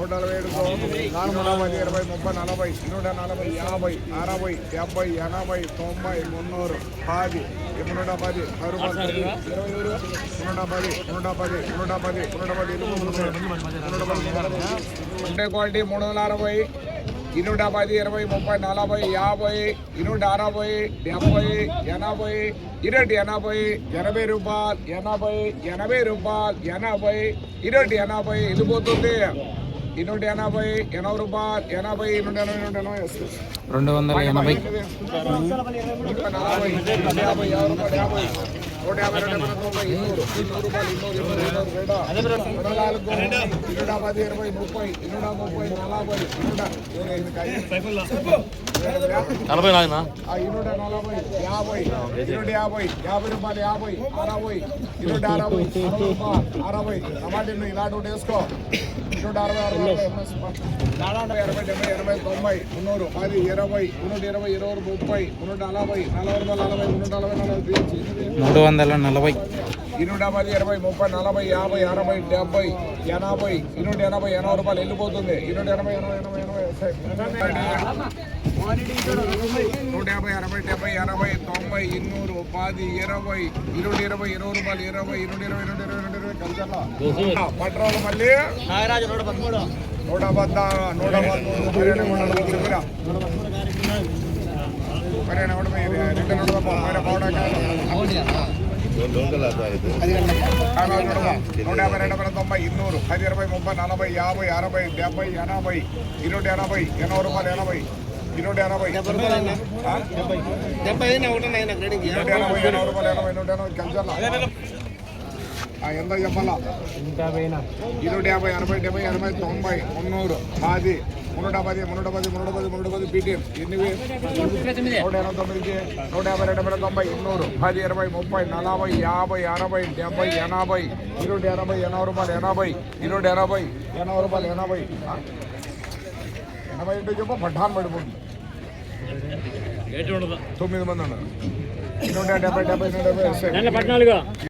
నూట నలభై ఏడు నాలుగు నలభై ఇరవై ముప్పై నలభై నూట నలభై యాభై అరవై డెబ్బై ఎనభై తొంభై మున్నూరు పది నూట పది పది ఇరవై నూట పది నూట పది నూట పది నూట పది నూట పది ఉండే క్వాలిటీ మూడు వందల అరవై ఇన్నూట పది ఇరవై ముప్పై నలభై యాభై ఇన్నూట అరవై డెబ్బై ఎనభై ఇరటి ఎనభై ఎనభై రూపాయలు ఎనభై ఎనభై రూపాయలు ఎనభై ఇరటి ఎనభై వెళ్ళిపోతుంది ఇన్నూట ఎనభై ఎనభై రూపాయలు ఎనభై నూట ఎనభై నూట ఎనభై రెండు వందల ఎనభై. యాభై యాభై. నూట యాభై రెండు నాలుగు పది ఇరవై ముప్పై ఇన్నూట ముప్పై నలభై నలభై నలభై యాభై ఇరవై యాభై యాభై రూపాయలు యాభై అరవై ఇరవై అరవై అరవై టమాటీ ఇలాంటి ఒకటి వేసుకో ఇరవై అరవై అరవై ఇరవై అరవై డెబ్బై ఇరవై తొంభై మున్నూరు పది ఇరవై మున్నూట ఇరవై ఇరవై ముప్పై మున్నూట నలభై నలభై నలభై మున్నూట నలభై నలభై తీర్చి మూడు వందల నలభై ఇరవై పది ఇరవై ముప్పై నలభై యాభై అరవై డెబ్బై ఎనభై ఇరవై ఎనభై ఎనభై రూపాయలు వెళ్ళిపోతుంది ఇరవై ఎనభై ఎనభై ఎనభై ఎనభై నూట యాభై అరవై డెబ్బై ఎనభై తొంభై ఇన్నూరు పది ఇరవై ఇరవై ఇరవై ఇరవై రూపాయలు ఇరవై ఇరవై ఇరవై ఇరవై ఇరవై ఇరవై ఇరవై కలిసా పట్రోలు మళ్ళీ నూట పద్ద నూట పదమూడు రెండు వందల నలభై చెప్పిరా పదిహేను వందల రెండు వందల పదిహేను నూట యాభై రెండు వందల తొంభై ఇన్నూరు పది ఇరవై ముప్పై నలభై యాభై అరవై డెబ్బై ఎనభై ఇరవై ఎనభై ఎనభై రూపాయలు ఎనభై ఇరవై ఎనభై డెబ్బై ఒకటి ఎనభై ఎనభై రూపాయలు ఎనభై నూట ఎనభై కలిసల్లా ఎంత చెప్పాలా ఇరవై యాభై అరవై డెబ్బై ఎనభై తొంభై మున్నూరు పది మున్నూట పది మున్నూట పది మున్నూట పది మున్నూట పది పీటీఎం ఎన్ని నూట ఎనభై తొమ్మిదికి నూట యాభై రెండు వందల తొంభై ఇన్నూరు పది ఇరవై ముప్పై నలభై యాభై అరవై డెబ్బై ఎనభై. ఇరవై ఎనభై ఎనభై రూపాయలు ఎనభై. ఇరవై ఎనభై ఎనభై రూపాయలు ఎనభై? ఎనభై ఇంటూ చెప్పు పడ్డాను పడిపోతుంది. తొమ్మిది మంది ఉన్నారు. నూట డెబ్బై డెబ్బై డెబ్బై వస్తాయి.